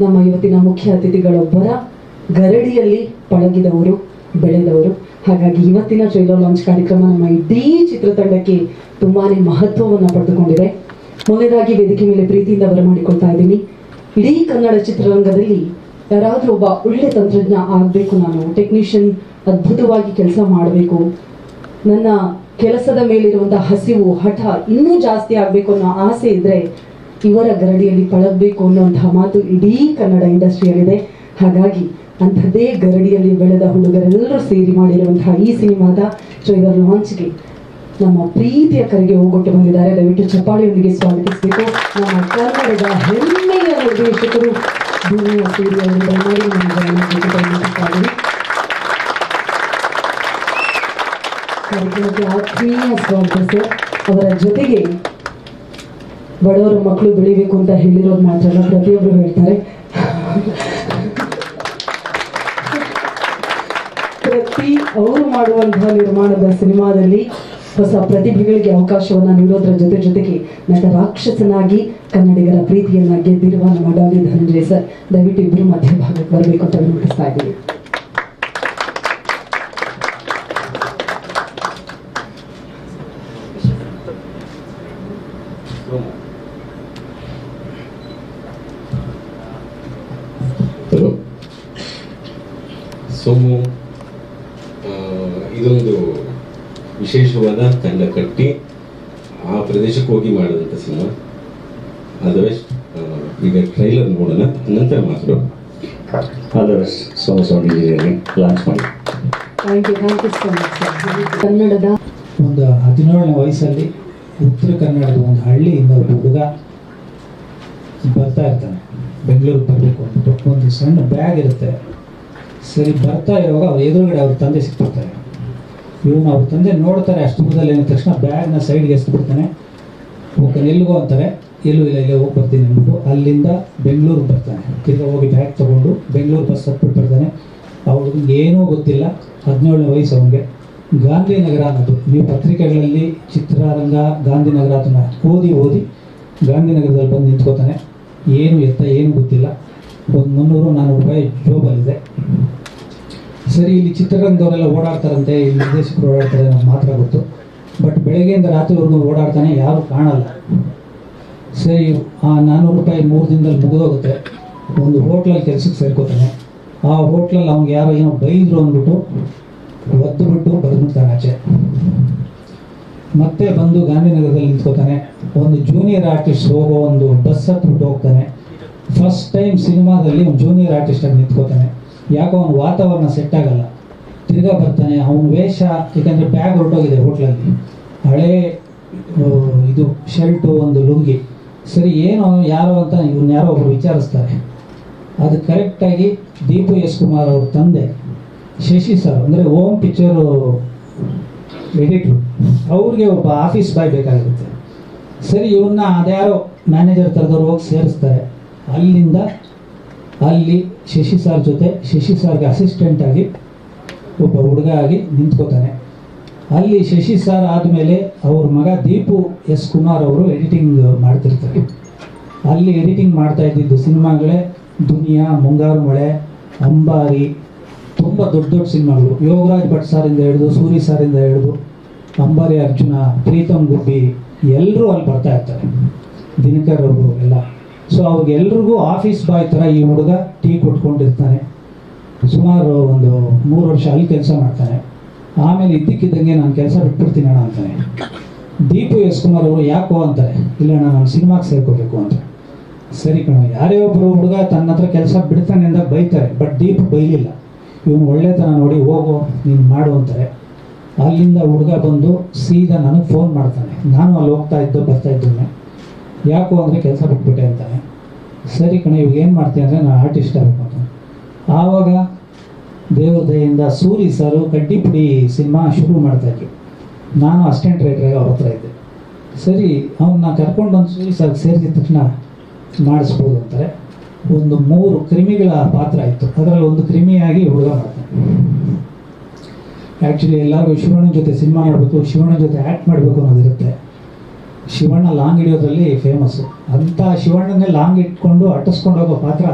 ನಮ್ಮ ಇವತ್ತಿನ ಮುಖ್ಯ ಅತಿಥಿಗಳೊಬ್ಬರ ಗರಡಿಯಲ್ಲಿ ಪಳಗಿದವರು, ಬೆಳೆದವರು. ಹಾಗಾಗಿ ಇವತ್ತಿನ ಟ್ರೈಲರ್ ಲಾಂಚ್ ಕಾರ್ಯಕ್ರಮ ನಮ್ಮ ಇಡೀ ಚಿತ್ರತಂಡಕ್ಕೆ ತುಂಬಾನೇ ಮಹತ್ವವನ್ನು ಪಡೆದುಕೊಂಡಿದೆ. ಮೊದಲನೇದಾಗಿ ವೇದಿಕೆ ಮೇಲೆ ಪ್ರೀತಿಯಿಂದ ಬರಮಾಡಿಕೊಳ್ತಾ ಇದ್ದೀನಿ. ಇಡೀ ಕನ್ನಡ ಚಿತ್ರರಂಗದಲ್ಲಿ ಯಾರಾದರೂ ಒಬ್ಬ ಒಳ್ಳೆ ತಂತ್ರಜ್ಞ ಆಗಬೇಕು, ನಾನು ಟೆಕ್ನಿಷಿಯನ್ ಅದ್ಭುತವಾಗಿ ಕೆಲಸ ಮಾಡಬೇಕು. ನನ್ನ ಕೆಲಸದ ಮೇಲಿರುವಂತಹ ಹಸಿವು, ಹಠ ಇನ್ನೂ ಜಾಸ್ತಿ ಆಗಬೇಕು ಅನ್ನೋ ಆಸೆ ಇದ್ರೆ ಇವರ ಗರಡಿಯಲ್ಲಿ ಪಳಗಬೇಕು ಅನ್ನುವಂತಹ ಮಾತು ಇಡೀ ಕನ್ನಡ ಇಂಡಸ್ಟ್ರಿಯಲ್ಲಿದೆ. ಹಾಗಾಗಿ ಅಂಥದ್ದೇ ಗರಡಿಯಲ್ಲಿ ಬೆಳೆದ ಹುಡುಗರೆಲ್ಲರೂ ಸೇರಿ ಮಾಡಿರುವಂತಹ ಈ ಸಿನಿಮಾದ ಟ್ರೈಲರ್ ಲಾಂಚ್ಗೆ ನಮ್ಮ ಪ್ರೀತಿಯ ಕರೆಗೆ ಹೋಗೊಟ್ಟು ಬಂದಿದ್ದಾರೆ. ದಯವಿಟ್ಟು ಚಪ್ಪಾಳಿಯೊಂದಿಗೆ ಸ್ವಾಗತಿಸಬೇಕು. ನಮ್ಮ ಕನ್ನಡದ ಹೆಮ್ಮೆಯ ನಿರ್ದೇಶಕರು. ಕಾರ್ಯಕ್ರಮಕ್ಕೆ ಆತ್ಮೀಯ ಸ್ವಾಗತ ಅವರ ಜೊತೆಗೆ ಬಡವರ ಮಕ್ಕಳು ಬೆಳಿಬೇಕು ಅಂತ ಹೇಳಿರೋದು ಮಾತ್ರ ಅಲ್ಲ ಪ್ರತಿಯೊಬ್ಬರು ಹೇಳ್ತಾರೆ. ಪ್ರತಿ ಅವರು ಮಾಡುವಂತಹ ನಿರ್ಮಾಣದ ಸಿನಿಮಾದಲ್ಲಿ ಹೊಸ ಪ್ರತಿಭೆಗಳಿಗೆ ಅವಕಾಶವನ್ನ ನೀಡೋದ್ರ ಜೊತೆ ಜೊತೆಗೆ ನಟ ರಾಕ್ಷಸನಾಗಿ ಕನ್ನಡಿಗರ ಪ್ರೀತಿಯನ್ನ ಗೆದ್ದಿರುವ ನಮ್ಮ ಡಾಲಿ ಧನಂಜಯ ಸರ್, ದಯವಿಟ್ಟು ಇಬ್ಬರು ಮಧ್ಯಭಾಗಕ್ಕೆ ಬರಬೇಕು ಅಂತ ವಿನಂತಿಸ್ತಾ ಇದ್ದೀವಿ ಸೋಮು ಆ, ಇದೊಂದು ವಿಶೇಷವಾದ ತಂಡ ಕಟ್ಟಿ ಆ ಪ್ರದೇಶಕ್ಕೆ ಹೋಗಿ ಮಾಡಿದಂಥ ಸಿನಿಮಾ. ಅದರ್ವೈಸ್ ಈಗ ಟ್ರೈಲರ್ ನೋಡೋಣ ನಂತರ ಮಾತ್ರ all the best Soma sound engineering launch ಮಾಡಿ. Thank you thank you so much ಕನ್ನಡದ ಒಂದು ಹದಿನೇಳನೇ ವಯಸ್ಸಲ್ಲಿ ಉತ್ತರ ಕನ್ನಡದ ಒಂದು ಹಳ್ಳಿಯಿಂದ ಒಬ್ಬ ಹುಡುಗ ಬರ್ತಾ ಇರ್ತಾನೆ. ಬೆಂಗಳೂರಿಗೆ ಬರಬೇಕು ಅಂದ್ಬಿಟ್ಟು. ಒಂದು ಸಣ್ಣ ಬ್ಯಾಗ್ ಇರುತ್ತೆ. ಸರಿ, ಬರ್ತಾ ಇರುವಾಗ ಅವ್ರ ಎದುರುಗಡೆ ಅವ್ರ ತಂದೆ ಸಿಕ್ಬಿಡ್ತಾರೆ. ಇವನು ಅವ್ರ ತಂದೆ ನೋಡ್ತಾರೆ, ಅಷ್ಟು ದೂರದಲ್ಲಿ ಏನಿದ ತಕ್ಷಣ ಬ್ಯಾಗ್ನ ಸೈಡ್ಗೆ ಎಸ್ಬಿಡ್ತಾನೆ. ಹೋಗ್ತಾನೆ, ಎಲ್ಲಿಗೋ ಅಂತಾರೆ. ಎಲ್ಲೂ ಇಲ್ಲ, ಇಲ್ಲೇ ಹೋಗಿ ಬರ್ತೀನಿ ಅಂದ್ಬಿಟ್ಟು ಅಲ್ಲಿಂದ ಬೆಂಗಳೂರಿಗೆ ಬರ್ತಾನೆ. ತಿರ್ಗಾ ಹೋಗಿ ಬ್ಯಾಗ್ ತೊಗೊಂಡು ಬೆಂಗಳೂರು ಬಸ್ ಹತ್ಬಿಟ್ಟು ಬರ್ತಾನೆ. ಅವ್ರಿಗೆ ಏನೂ ಗೊತ್ತಿಲ್ಲ. ಹದಿನೇಳನೇ ವಯಸ್ಸು ಅವನಿಗೆ. ಗಾಂಧಿನಗರ ಅನ್ನೋದು. ನೀವು ಪತ್ರಿಕೆಗಳಲ್ಲಿ ಚಿತ್ರರಂಗ ಗಾಂಧಿನಗರ ಅದನ್ನ ಓದಿ ಓದಿ ಗಾಂಧಿನಗರದಲ್ಲಿ ಬಂದು ನಿಂತ್ಕೋತಾನೆ. ಏನು ಎತ್ತ, ಏನು ಗೊತ್ತಿಲ್ಲ. ಒಂದು ಮುನ್ನೂರು ನಾನ್ನೂರು ರೂಪಾಯಿ ಜೋಬಲ್ಲಿದೆ. ಸರಿ, ಇಲ್ಲಿ ಚಿತ್ರರಂಗದವರೆಲ್ಲ ಓಡಾಡ್ತಾರಂತೆ, ಇಲ್ಲಿ ನಿರ್ದೇಶಕರು ಓಡಾಡ್ತಾರೆ ನಮ್ಗೆ ಮಾತ್ರ ಗೊತ್ತು. ಬಟ್ ಬೆಳಗ್ಗೆಯಿಂದ ರಾತ್ರಿವರೆಗೂ ಓಡಾಡ್ತಾನೆ ಯಾರು ಕಾಣಲ್ಲ. ಸರಿ, ಆ ನಾನ್ನೂರು ರೂಪಾಯಿ ಮೂರು ದಿನದಲ್ಲಿ ಮುಗಿದೋಗುತ್ತೆ. ಒಂದು ಹೋಟ್ಲಲ್ಲಿ ಕೆಲಸಕ್ಕೆ ಸೇರ್ಕೋತಾನೆ. ಆ ಹೋಟ್ಲಲ್ಲಿ ಅವ್ನಿಗೆ ಯಾರೋ ಏನೋ ಬೈದ್ರು ಅಂದ್ಬಿಟ್ಟು ಒದ್ದು ಬಿಟ್ಟು ಬರೆದ್ಬಿಡ್ತಾನೆ ಆಚೆ. ಮತ್ತೆ ಬಂದು ಗಾಂಧಿನಗರದಲ್ಲಿ ನಿಂತ್ಕೋತಾನೆ. ಒಂದು ಜೂನಿಯರ್ ಆರ್ಟಿಸ್ಟ್ ಹೋಗೋ ಒಂದು ಬಸ್ ಹತ್ಬಿಟ್ಟು ಹೋಗ್ತಾನೆ. ಫಸ್ಟ್ ಟೈಮ್ ಸಿನಿಮಾದಲ್ಲಿ ಒಂದು ಜೂನಿಯರ್ ಆರ್ಟಿಸ್ಟ್ ಆಗಿ ನಿಂತ್ಕೋತಾನೆ. ಯಾಕೋ ಅವನ ವಾತಾವರಣ ಸೆಟ್ ಆಗಲ್ಲ. ತಿರ್ಗಾ ಬರ್ತಾನೆ, ಅವನ ವೇಷ, ಯಾಕಂದ್ರೆ ಬ್ಯಾಗ್ ಹೊರಟೋಗಿದೆ ಹೋಟ್ಲಲ್ಲಿ ಹಳೇ ಇದು ಶರ್ಟು ಒಂದು ಲುಂಗಿ. ಸರಿ, ಏನು ಯಾರೋ ಅಂತ ಇವನ್ ಯಾರೋ ಒಬ್ರು ವಿಚಾರಿಸ್ತಾರೆ. ಅದು ಕರೆಕ್ಟಾಗಿ ದೀಪು ಎಸ್ ಕುಮಾರ್ ಅವ್ರ ತಂದೆ, ಶಶಿ ಸರ್ ಅಂದರೆ ಓಮ್ ಪಿಕ್ಚರು ಎಡಿಟ್ರು ಅವ್ರಿಗೆ ಒಬ್ಬ ಆಫೀಸ್ ಬಾಯ್ ಬೇಕಾಗಿರುತ್ತೆ. ಸರಿ ಇವನ್ನ ಅದ್ಯಾರೋ ಮ್ಯಾನೇಜರ್ ಥರದವ್ರು ಹೋಗಿ ಸೇರಿಸ್ತಾರೆ. ಅಲ್ಲಿಂದ, ಅಲ್ಲಿ ಶಶಿ ಸರ್ ಜೊತೆ, ಶಶಿ ಸರ್ಗೆ ಅಸಿಸ್ಟೆಂಟ್ ಆಗಿ ಒಬ್ಬ ಹುಡುಗ ಆಗಿ ನಿಂತ್ಕೋತಾನೆ. ಅಲ್ಲಿ ಶಶಿ ಸರ್ ಆದಮೇಲೆ ಅವ್ರ ಮಗ ದೀಪು ಎಸ್ ಕುಮಾರ್ ಅವರು ಎಡಿಟಿಂಗ್ ಮಾಡ್ತಿರ್ತಾರೆ. ಅಲ್ಲಿ ಎಡಿಟಿಂಗ್ ಮಾಡ್ತಾ ಇದ್ದಿದ್ದು ಸಿನಿಮಾಗಳೇ ದುನಿಯಾ ಮುಂಗಾರು ಮಳೆ ಅಂಬಾರಿ, ತುಂಬ ದೊಡ್ಡ ದೊಡ್ಡ ಸಿನಿಮಾಗಳು. ಯೋಗರಾಜ್ ಭಟ್ ಸಾರಿಂದ ಹಿಡಿದು, ಸೂರಿ ಸಾರಿಂದ ಹಿಡಿದು, ಅಂಬಾರಿ ಅರ್ಜುನ, ಪ್ರೀತಮ್ ಗುಬ್ಬಿ ಎಲ್ಲರೂ ಅಲ್ಲಿ ಬರ್ತಾ ಇರ್ತಾರೆ. ದಿನಕರ್ ಅವರು ಎಲ್ಲ ಸೊ ಅವ್ರಿಗೆಲ್ರಿಗೂ ಆಫೀಸ್ ಬಾಯ್ ಥರ ಈ ಹುಡುಗ ಟೀ ಕೊಟ್ಕೊಂಡಿರ್ತಾನೆ. ಸುಮಾರು ಒಂದು ಮೂರು ವರ್ಷ ಅಲ್ಲಿ ಕೆಲಸ ಮಾಡ್ತಾನೆ. ಆಮೇಲೆ ಇದ್ದಕ್ಕಿದ್ದಂಗೆ ನಾನು ಕೆಲಸ ಬಿಟ್ಬಿಡ್ತೀನಿ ಅಣ್ಣ ಅಂತಾನೆ. ದೀಪು ಎಸ್ ಕುಮಾರ್ ಅವರು ಯಾಕೋ ಅಂತಾರೆ ಇಲ್ಲ ನಾನು ಸಿನಿಮಾಗೆ ಸೇರ್ಕೋಬೇಕು ಅಂತ. ಸರಿ ಕಣ, ಯಾರೇ ಒಬ್ಬರು ಹುಡುಗ ತನ್ನ ಹತ್ರ ಕೆಲಸ ಬಿಡ್ತಾನೆ ಅಂತ ಬೈತಾರೆ, ಬಟ್ ದೀಪ್ ಬೈಲಿಲ್ಲ. ಇವನು ಒಳ್ಳೆತನ ನೋಡಿ, ಹೋಗು, ನೀನು ಮಾಡು ಅಂತಾರೆ. ಅಲ್ಲಿಂದ ಹುಡುಗ ಬಂದು ಸೀದಾ ನನಗೆ ಫೋನ್ ಮಾಡ್ತಾನೆ. ನಾನು ಅಲ್ಲಿ ಹೋಗ್ತಾ ಇದ್ದು, ಬರ್ತಾ ಇದ್ದೇನೆ ಯಾಕೋ ಅಂದರೆ ಕೆಲಸ ಬಿಟ್ಬಿಟ್ಟೆ ಅಂತಾನೆ. ಸರಿ ಕಣ, ಇವಾಗ ಏನು ಮಾಡ್ತೀನಿ ಅಂದರೆ ನಾನು ಆರ್ಟಿಸ್ಟ್ ಆಗಬೇಕು. ಅಂತ ಆವಾಗ ದೇವ್ರ ದಯೆಯಿಂದ ಸೂರಿ ಸರು ಕಡ್ಡಿಪುಡಿ ಸಿನಿಮಾ ಶುರು ಮಾಡ್ತಾ ಇದ್ರು ನಾನು ಅಸಿಸ್ಟೆಂಟ್ ರೈಟ್ರಾಗಿ ಅವ್ರ ಹತ್ರ ಇದ್ದೆ. ಸರಿ ಅವನ್ನ ಕರ್ಕೊಂಡು ಬಂದು ಸೂರಿ ಸರ್ ಸೇರಿದ ತಕ್ಷಣ ಮಾಡಿಸ್ಬೋದು ಅಂತಾರೆ. ಒಂದು ಮೂರು ಕ್ರಿಮಿಗಳ ಪಾತ್ರ ಇತ್ತು. ಅದರಲ್ಲಿ ಒಂದು ಕ್ರಿಮಿಯಾಗಿ ಹುಡುಗ ಮಾಡ್ತಾನೆ. ಆ್ಯಕ್ಚುಲಿ ಎಲ್ಲರಿಗೂ ಶಿವಣ್ಣನ ಜೊತೆ ಸಿನಿಮಾ ಮಾಡಬೇಕು, ಶಿವಣ್ಣನ ಜೊತೆ ಆ್ಯಕ್ಟ್ ಮಾಡಬೇಕು ಅನ್ನೋದಿರುತ್ತೆ. ಶಿವಣ್ಣ ಲಾಂಗ್ ಹಿಡಿಯೋದ್ರಲ್ಲಿ ಫೇಮಸ್ಸು ಅಂಥ ಶಿವಣ್ಣನೇ ಲಾಂಗ್ ಇಟ್ಕೊಂಡು ಅಟ್ಟಿಸ್ಕೊಂಡು ಹೋಗೋ ಪಾತ್ರ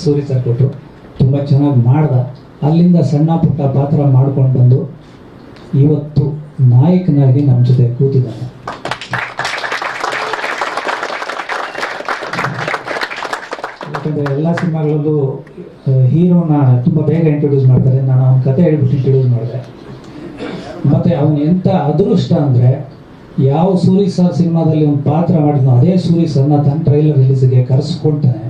ಸೂರಿ ಸರ್ ಕೊಟ್ಟರು ತುಂಬ ಚೆನ್ನಾಗಿ ಮಾಡ್ದ. ಅಲ್ಲಿಂದ ಸಣ್ಣ ಪುಟ್ಟ ಪಾತ್ರ ಮಾಡ್ಕೊಂಡು ಬಂದು ಇವತ್ತು ನಾಯಕನಾಗಿ ನಮ್ಮ ಜೊತೆ ಕೂತಿದ್ದಾನೆ. ಯಾಕಂದರೆ ಎಲ್ಲ ಸಿನಿಮಾಗಳಲ್ಲೂ ಹೀರೋನ ತುಂಬ ಬೇಗ ಇಂಟ್ರೊಡ್ಯೂಸ್ ಮಾಡ್ತಾರೆ. ನಾನು ಅವನ ಕತೆ ಹೇಳ್ಬಿಟ್ಟು ಇಂಟ್ರೊಡ್ಯೂಸ್ ಮಾಡಿದೆ. ಮತ್ತು ಅವನು ಎಂಥ ಅದೃಷ್ಟ ಅಂದರೆ ಯಾವ ಸೂರಿ ಸರ್ ಸಿನಿಮಾದಲ್ಲಿ ಒಂದು ಪಾತ್ರ ಮಾಡಿದ್ನೋ ಅದೇ ಸೂರಿ ಸರ್ನ ತನ್ನ ಟ್ರೈಲರ್ ರಿಲೀಸ್ಗೆ ಕರೆಸ್ಕೊಳ್ತಾನೆ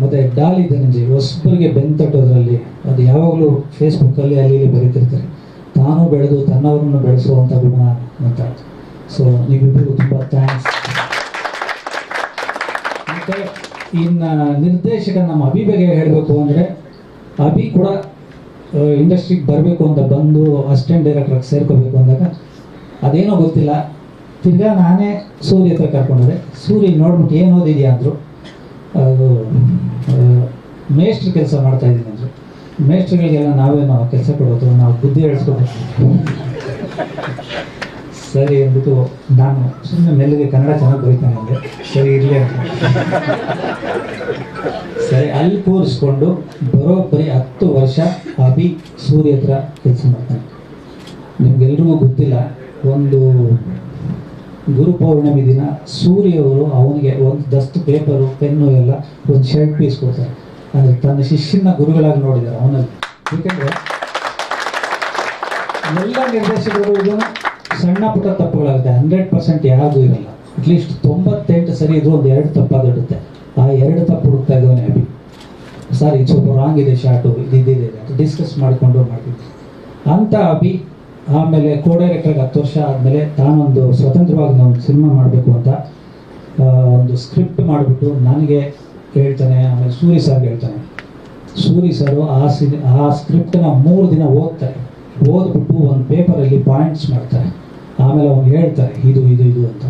ಮತ್ತು ಡಾಲಿ ಧನಂಜಯ್ ಹೊಸಬರಿಗೆ ಬೆಂತಟ್ಟೋದ್ರಲ್ಲಿ ಅದು ಯಾವಾಗಲೂ ಫೇಸ್ಬುಕ್ಕಲ್ಲಿ ಅಲ್ಲಿ ಇಲ್ಲಿ ಬರೀತಿರ್ತಾರೆ. ತಾನು ಬೆಳೆದು ತನ್ನವರನ್ನು ಬೆಳೆಸುವಂಥ ಗುಣ ಅಂತ. ಸೊ ನೀವಿಬ್ಬರಿಗೂ ತುಂಬ ಥ್ಯಾಂಕ್ಸ್ ಮತ್ತು ಇನ್ನು ನಿರ್ದೇಶಕ ನಮ್ಮ ಅಭಿ ಬಗ್ಗೆ ಹೇಳಬೇಕು ಅಂದರೆ, ಅಭಿ ಕೂಡ ಇಂಡಸ್ಟ್ರಿಗೆ ಬರಬೇಕು ಅಂತ ಬಂದು ಅಸಿಸ್ಟೆಂಟ್ ಡೈರೆಕ್ಟರ್ ಸೇರ್ಕೋಬೇಕು ಅಂದಾಗ ಅದೇನೋ ಗೊತ್ತಿಲ್ಲ. ತಿರ್ಗಾ ನಾನೇ ಸೂರ್ಯ ಹತ್ರ ಕರ್ಕೊಂಡೋದೆ. ಸೂರ್ಯ ನೋಡ್ಬಿಟ್ಟು ಏನು ಓದಿದ್ಯಾ ಅಂದರು ಅದು ಮೇಸ್ಟ್ರ್ ಕೆಲಸ ಮಾಡ್ತಾ ಇದ್ದೀನಿ ಅಂದರು. ಮೇಸ್ಟ್ರುಗಳಿಗೆಲ್ಲ ನಾವು ಕೆಲಸ ಕೊಡೋದು, ನಾವು ಬುದ್ಧಿ ಹೇಳಿಸ್ಕೋಬೇಕು ಸರಿ ಅಂದ್ಬಿಟ್ಟು ನಾನು ಸುಮ್ಮನೆ ಮೆಲ್ಲಗೆ ಕನ್ನಡ ಚೆನ್ನಾಗಿ ಬರೀತಾನೆ ಅಂದರೆ ಸರಿ, ಇರಲಿ ಅಂತ. ಸರಿ, ಅಲ್ಲಿ ಕೂರಿಸ್ಕೊಂಡು ಬರೋಬ್ಬರಿ ಹತ್ತು ವರ್ಷ ಅಭಿ ಸೂರ್ಯ ಹತ್ರ ಕೆಲಸ ಮಾಡ್ತಾನೆ. ನಿಮ್ಗೆಲ್ರಿಗೂ ಗೊತ್ತಿಲ್ಲ ಒಂದು ಗುರು ಪೌರ್ಣಮಿ ದಿನ ಸೂರ್ಯ ಅವರು ಅವನಿಗೆ ಒಂದು ದಸ್ತು ಪೇಪರು ಪೆನ್ನು ಎಲ್ಲ ಒಂದು ಶರ್ಟ್ ಪೀಸ್ ಕೊಡ್ತಾರೆ. ಅಂದರೆ ತನ್ನ ಶಿಷ್ಯನ ಗುರುಗಳಾಗಿ ನೋಡಿದ್ದಾರೆ ಅವನಲ್ಲಿ. ಏಕೆಂದರೆ ಎಲ್ಲ ನಿರ್ದೇಶಕರು ಇದನ್ನು ಸಣ್ಣ ಪುಟ್ಟ ತಪ್ಪುಗಳಾಗುತ್ತೆ. ಹಂಡ್ರೆಡ್ ಪರ್ಸೆಂಟ್ ಯಾರಿಗೂ ಇರಲ್ಲ. ಅಟ್ಲೀಸ್ಟ್ ತೊಂಬತ್ತೆಂಟು ಸರಿ ಇದು ಒಂದು ಎರಡು ತಪ್ಪಾಗಿರುತ್ತೆ. ಆ ಎರಡು ತಪ್ಪು ಹುಡುಕ್ತಾ ಇದ್ದವನೇ ಅಭಿ. ಸರ್ ಇದು ಸ್ವಲ್ಪ ರಾಂಗ್ ಇದೆ ಶಾರ್ಟು ಇದು ಅಂತ ಡಿಸ್ಕಸ್ ಮಾಡಿಕೊಂಡು ಮಾಡ್ತಿದ್ದೆ. ಅಂತ ಅಭಿ ಆಮೇಲೆ ಕೋ ಡೈರೆಕ್ಟರ್ಗೆ ಹತ್ತು ವರ್ಷ ಆದಮೇಲೆ ತಾನೊಂದು ಸ್ವತಂತ್ರವಾಗಿ ನಾವು ಸಿನಿಮಾ ಮಾಡಬೇಕು ಅಂತ ಒಂದು ಸ್ಕ್ರಿಪ್ಟ್ ಮಾಡಿಬಿಟ್ಟು ನನಗೆ ಹೇಳ್ತಾನೆ, ಆಮೇಲೆ ಸೂರಿ ಸರ್ಗೆ ಹೇಳ್ತಾನೆ. ಸೂರಿ ಸರು ಆ ಸಿನಿ, ಆ ಸ್ಕ್ರಿಪ್ಟನ್ನ ಮೂರು ದಿನ ಓದ್ತಾರೆ. ಓದ್ಬಿಟ್ಟು ಒಂದು ಪೇಪರಲ್ಲಿ ಪಾಯಿಂಟ್ಸ್ ಮಾಡ್ತಾರೆ. ಆಮೇಲೆ ಅವ್ನು ಹೇಳ್ತಾರೆ, ಇದು ಇದು ಇದು ಅಂತ.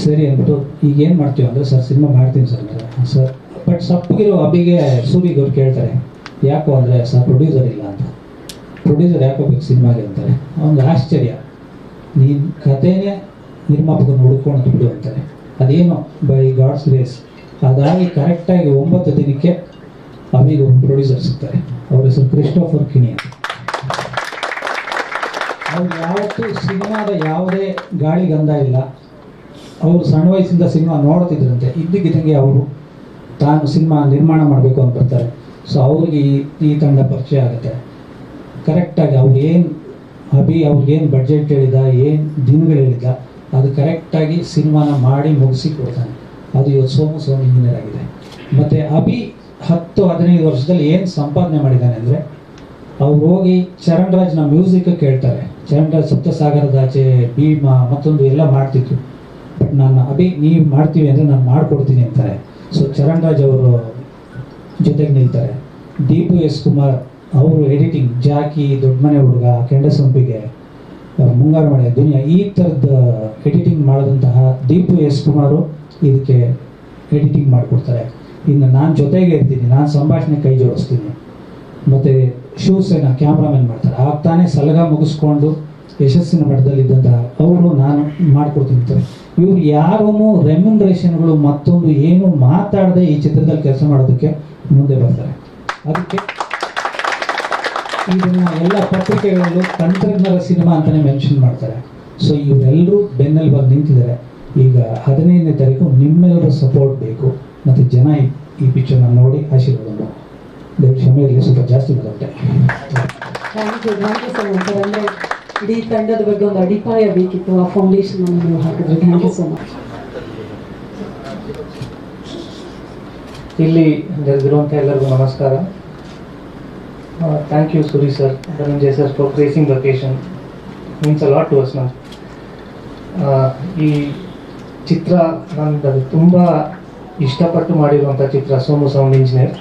ಸರಿ ಅಂದ್ಬಿಟ್ಟು, ಈಗ ಏನು ಮಾಡ್ತೀವಿ ಅಂದರೆ ಸರ್ ಸಿನಿಮಾ ಮಾಡ್ತೀನಿ ಸರ್ ಅಂದರೆ ಸರ್, ಬಟ್ ಸಪ್ಪಗಿರೋ ಅಬ್ಬಿಗೆ ಸೂರಿಗೆ ಅವ್ರು ಕೇಳ್ತಾರೆ, ಯಾಕೋ ಅಂದರೆ ಸರ್ ಪ್ರೊಡ್ಯೂಸರ್ ಇಲ್ಲ ಅಂತ. ಪ್ರೊಡ್ಯೂಸರ್ ಯಾಕೋ ಬೇಕು ಸಿನಿಮಾಗೆ ಅಂತಾರೆ. ಅವ್ನಿಗೆ ಆಶ್ಚರ್ಯ. ನೀನು ಕಥೆನೇ ನಿರ್ಮಾಪಕನ ಹುಡ್ಕೊಂಡು ಬಿಡು ಅಂತಾರೆ. ಅದೇನೋ ಬೈ ಗಾಡ್ಸ್ ಗ್ರೇಸ್ ಅದಾಗಿ ಕರೆಕ್ಟಾಗಿ ಒಂಬತ್ತು ದಿನಕ್ಕೆ ಅವಿಗೆ ಒಂದು ಪ್ರೊಡ್ಯೂಸರ್ ಸಿಗ್ತಾರೆ. ಅವ್ರ ಹೆಸರು ಕ್ರಿಸ್ಟೋಫರ್ ಕಿಣಿ ಅಂತ. ಅವ್ರು ಯಾವತ್ತೂ ಸಿನಿಮಾದ ಯಾವುದೇ ಗಾಳಿ ಗಂಧ ಇಲ್ಲ. ಅವರು ಸಣ್ಣ ವಯಸ್ಸಿಂದ ಸಿನಿಮಾ ನೋಡ್ತಿದ್ರಂತೆ. ಇದ್ದಕ್ಕಿದ್ದಂಗೆ ಅವರು ತಾನು ಸಿನಿಮಾ ನಿರ್ಮಾಣ ಮಾಡಬೇಕು ಅಂತ ಬರ್ತಾರೆ. ಸೊ ಅವ್ರಿಗೆ ಈ ಈ ತಂಡ ಪರಿಚಯ ಆಗುತ್ತೆ. ಕರೆಕ್ಟಾಗಿ ಅವ್ರು ಏನು ಅಭಿ ಅವ್ರಿಗೇನು ಬಡ್ಜೆಟ್ ಹೇಳಿದ, ಏನು ದಿನಗಳು ಹೇಳಿದ, ಅದು ಕರೆಕ್ಟಾಗಿ ಸಿನಿಮಾನ ಮಾಡಿ ಮುಗಿಸಿ ಕೊಡ್ತಾನೆ. ಅದು ಇವತ್ತು ಸೋಮು ಸೋಮ್ ಇಂಜಿನಿಯರ್ ಆಗಿದೆ. ಮತ್ತು ಅಭಿ ಹತ್ತು, ಹದಿನೈದು ವರ್ಷದಲ್ಲಿ ಏನು ಸಂಪಾದನೆ ಮಾಡಿದ್ದಾನೆ ಅಂದರೆ, ಅವ್ರು ಹೋಗಿ ಚರಣ್ ರಾಜ್ನ ಮ್ಯೂಸಿಕ್ ಕೇಳ್ತಾರೆ. ಚರಣ್ ರಾಜ್ ಸಪ್ತಸಾಗರದಾಚೆ ಭೀಮ ಮತ್ತೊಂದು ಎಲ್ಲ ಮಾಡ್ತಿತ್ತು ಬಟ್ ನಾನು ಅಭಿ ನೀವು ಮಾಡ್ತೀವಿ ಅಂದರೆ ನಾನು ಮಾಡಿಕೊಡ್ತೀನಿ ಅಂತಾರೆ. ಸೊ ಚರಣ್ ರಾಜ್ ಅವರು ಜೊತೆಗೆ ನಿಲ್ತಾರೆ. ಡಿ ಪು ಎಸ್ ಕುಮಾರ್ ಅವರು ಎಡಿಟಿಂಗ್ ಜಾಕಿ, ದೊಡ್ಡ ಮನೆ ಹುಡುಗ, ಕೆಂಡ ಸಂಪಿಗೆ ಮುಂಗಾರು ಮಳೆ, ದುನಿಯಾ, ಈ ಥರದ ಎಡಿಟಿಂಗ್ ಮಾಡಿದಂತಹ ದೀಪು ಎಸ್ ಕುಮಾರು ಇದಕ್ಕೆ ಎಡಿಟಿಂಗ್ ಮಾಡಿಕೊಡ್ತಾರೆ. ಇನ್ನು ನಾನು ಜೊತೆಗೆ ಇರ್ತೀನಿ, ನಾನು ಸಂಭಾಷಣೆ ಕೈ ಜೋಡಿಸ್ತೀನಿ. ಮತ್ತು ಶಿವಸೇನಾ ಕ್ಯಾಮ್ರಾಮನ್ ಮಾಡ್ತಾರೆ. ಆಗ ತಾನೇ ಸಲಗ ಮುಗಿಸ್ಕೊಂಡು ಯಶಸ್ಸಿನ ಮಟ್ಟದಲ್ಲಿದ್ದಂತಹ ಅವರು ನಾನು ಮಾಡ್ಕೊಡ್ತೀನಿ ಅಂತಾರೆ ಇವ್ರು ಯಾರೂ ರೆಮ್ಯುನರೇಷನ್ಗಳು ಮತ್ತೊಂದು ಏನು ಮಾತಾಡದೆ ಈ ಚಿತ್ರದಲ್ಲಿ ಕೆಲಸ ಮಾಡೋದಕ್ಕೆ ಮುಂದೆ ಬರ್ತಾರೆ. ಅದಕ್ಕೆ ಇದನ್ನ ಎಲ್ಲ ಪತ್ರಿಕೆಗಳಲ್ಲೂ ತಂತ್ರಜ್ಞರ ಸಿನಿಮಾ ಅಂತಲೇ ಮೆನ್ಷನ್ ಮಾಡ್ತಾರೆ. ಸೊ ಇವರೆಲ್ಲರೂ ಬೆನ್ನಲ್ಲಿ ಬಂದು ನಿಂತಿದ್ದಾರೆ. ಈಗ ಹದಿನೈದನೇ ತಾರೀಕು ನಿಮ್ಮೆಲ್ಲರ ಸಪೋರ್ಟ್ ಬೇಕು. ಮತ್ತು ಜನ ಈ- ಪಿಕ್ಚರ್ನ ನೋಡಿ ಆಶೀರ್ವಾದ ಮಾಡಿ. ದಯವಿಟ್ಟು ಕ್ಷಮೆ ಇರಲಿ ಸ್ವಲ್ಪ ಜಾಸ್ತಿ ಬರುತ್ತೆ thank you thank you so much ಅಂದರೆ ಇಡೀ ತಂಡದ ಬಗ್ಗೆ ಒಂದು ಅಡಿಪಾಯ ಬೇಕಿತ್ತು ಆ ಫೌಂಡೇಶನ್ ಅನ್ನು ನೀವು ಹಾಕಿದ್ರೆ. ಥ್ಯಾಂಕ್ ಯು ಸೊ ಮಚ್ ಇಲ್ಲಿ ನೆರೆದಿರುವಂಥ ಎಲ್ಲರಿಗೂ ನಮಸ್ಕಾರ. Thank you Suri sir Dhananjaya sir for gracing location means a lot to us ನಾವು ಈ ಚಿತ್ರ ನಂದು ತುಂಬ ಇಷ್ಟಪಟ್ಟು ಮಾಡಿರುವಂಥ ಚಿತ್ರ, ಸೋಮು ಸೌಂಡ್ ಇಂಜಿನಿಯರ್.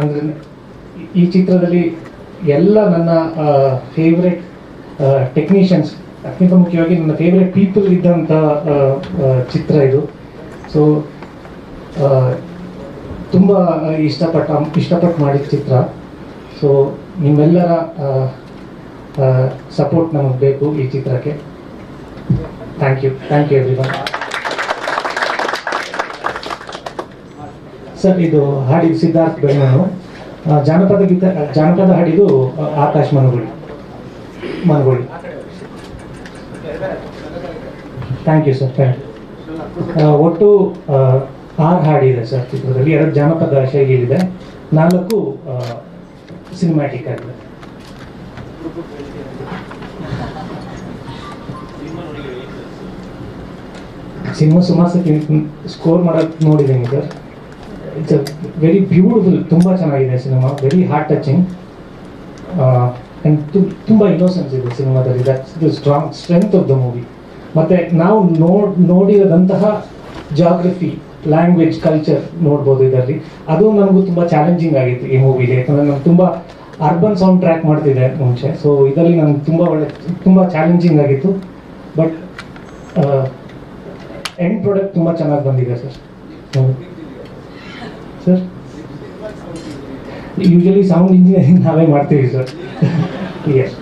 ಅಂದರೆ ಈ ಚಿತ್ರದಲ್ಲಿ ಎಲ್ಲ ನನ್ನ ಫೇವ್ರೆಟ್ ಟೆಕ್ನಿಷಿಯನ್ಸ್ ಅತ್ಯಂತ ಮುಖ್ಯವಾಗಿ ನನ್ನ ಫೇವ್ರೆಟ್ ಪೀಪಲ್ ಇದ್ದಂಥ ಚಿತ್ರ ಇದು. ಸೊ ತುಂಬ ಇಷ್ಟಪಟ್ಟ ಇಷ್ಟಪಟ್ಟು ಮಾಡಿದ ಚಿತ್ರ. ಸೊ ನಿಮ್ಮೆಲ್ಲರ ಸಪೋರ್ಟ್ ನಮಗೆ ಬೇಕು ಈ ಚಿತ್ರಕ್ಕೆ. Thank you thank you every sir ಇದು ಹಾಡಿದ ಸಿದ್ಧಾರ್ಥ್ ಬೆಳಮಣ್ಣು ಆ, ಜಾನಪದ ಗೀತ ಜಾನಪದ ಹಾಡಿದು ಆ, Akash Managuli. Managuli. Thank you sir thank you ಒಟ್ಟು ಆರು ಹಾಡಿದೆ ಸರ್ ಚಿತ್ರದಲ್ಲಿ. ಎರಡು ಜಾನಪದ ಶೈಲಿಯಲ್ಲಿದೆ ನಾಲ್ಕು ಸಿನಿಮ್ಯಾಟಿಕ್ ಆಗಿದೆ. ಸಿನಿಮಾ ಸುಮಾರು ಸ್ಕೋರ್ ಮಾಡೋಕ್ಕೆ ನೋಡಿದ್ದೀನಿ sir. It's a very beautiful ತುಂಬ ಚೆನ್ನಾಗಿದೆ cinema. Very heart touching and ತುಂಬ ಇನ್ನೋಸೆನ್ಸ್ ಇದೆ ಸಿನಿಮಾದಲ್ಲಿ. That's the strong strength of the movie ಮತ್ತು ನಾವು ನೋಡ್ ನೋಡಿರದಂತಹ ಜಾಗ್ರಫಿ ಲ್ಯಾಂಗ್ವೇಜ್ ಕಲ್ಚರ್ ನೋಡ್ಬೋದು ಇದರಲ್ಲಿ. ಅದು ನನಗೂ ತುಂಬ ಚಾಲೆಂಜಿಂಗ್ ಆಗಿತ್ತು ಈ ಮೂವಿಲಿ ಯಾಕಂದರೆ ನಾನು ತುಂಬ ಅರ್ಬನ್ ಸೌಂಡ್ ಟ್ರ್ಯಾಕ್ ಮಾಡ್ತಿದ್ದೆ ಮುಂಚೆ. ಸೊ ಇದರಲ್ಲಿ ನನಗೆ ತುಂಬ ಒಳ್ಳೆ, ತುಂಬ ಚಾಲೆಂಜಿಂಗ್ ಆಗಿತ್ತು. ಬಟ್ ಎಂಡ್ ಪ್ರಾಡಕ್ಟ್ ತುಂಬ ಚೆನ್ನಾಗಿ ಬಂದಿದೆ sir. Sir usually sound engineering ನಾವೇ ಮಾಡ್ತೀವಿ sir. Yes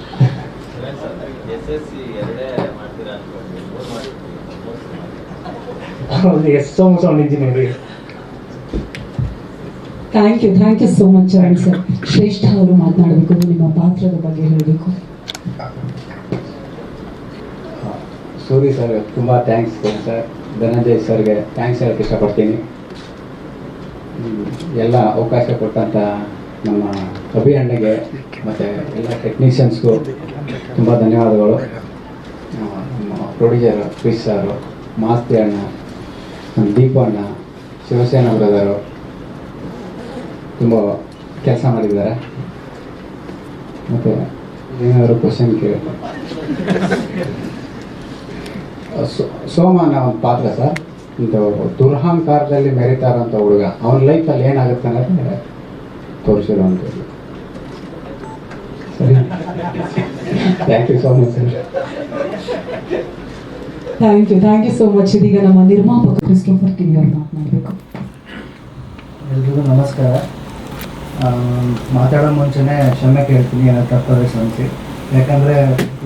so sound engineering thank you thank you so much Arun sir Shreshtha ಅವರು ಮಾತನಾಡಬೇಕು ನಿಮ್ಮ ಪಾತ್ರದ ಬಗ್ಗೆ ಹೇಳಬೇಕು. ಸೂರಿ ಸರ್ ತುಂಬ ಥ್ಯಾಂಕ್ಸ್ ಸರ್ ಧನಂಜಯ್ ಸರ್ಗೆ ಥ್ಯಾಂಕ್ಸ್ ಹೇಳಕ್ಕೆ ಇಷ್ಟಪಡ್ತೀನಿ. ಎಲ್ಲ ಅವಕಾಶ ಕೊಟ್ಟಂಥ ನಮ್ಮ ಅಭಿ ಮತ್ತೆ ಮತ್ತು ಎಲ್ಲ ಟೆಕ್ನಿಷಿಯನ್ಸ್ಗೂ ತುಂಬ ಧನ್ಯವಾದಗಳು. ನಮ್ಮ ಪ್ರೊಡ್ಯೂಸರ್ ಕ್ರಿಸ್ ಸರ್ ಮಾಸ್ತಿ ಅಣ್ಣ ನಮ್ಮ ದೀಪ ಅಣ್ಣ, ಶಿವಸೇನಾ ಬ್ರದರು ತುಂಬ ಕೆಲಸ ಮಾಡಿದ್ದಾರೆ. ಮತ್ತು ಏನಾದರೂ ಕ್ವಶನ್ ಕೇಳಿ ಸೋಮ ಒಂದು ಪಾತ್ರ ಸರ್, ಇದು ದುರಹಂಕಾರದಲ್ಲಿ ಮೆರಿತಾ ಇರೋಂಥ ಹುಡುಗ, ಅವನ ಲೈಫಲ್ಲಿ ಏನಾಗುತ್ತೆ ಅನ್ನೋದು ತೋರಿಸಿರುವಂಥದ್ದು ಸರಿ. Thank you so much sir thank you thank you so much ಇದೀಗ ನಮ್ಮ ನಿರ್ಮಾಪಕ ಕ್ರಿಸ್ಟೋಫರ್ ಕಿವಿ ಮಾತನಾಡಬೇಕು. ಎಲ್ರಿಗೂ ನಮಸ್ಕಾರ. ಮಾತಾಡೋ ಮುಂಚೆನೆ ಕ್ಷಮೆ ಕೇಳ್ತೀನಿ ಏನೋ ತಪ್ಪಾದ್ರೆ ಕ್ಷಮಿಸಿ. ಯಾಕಂದರೆ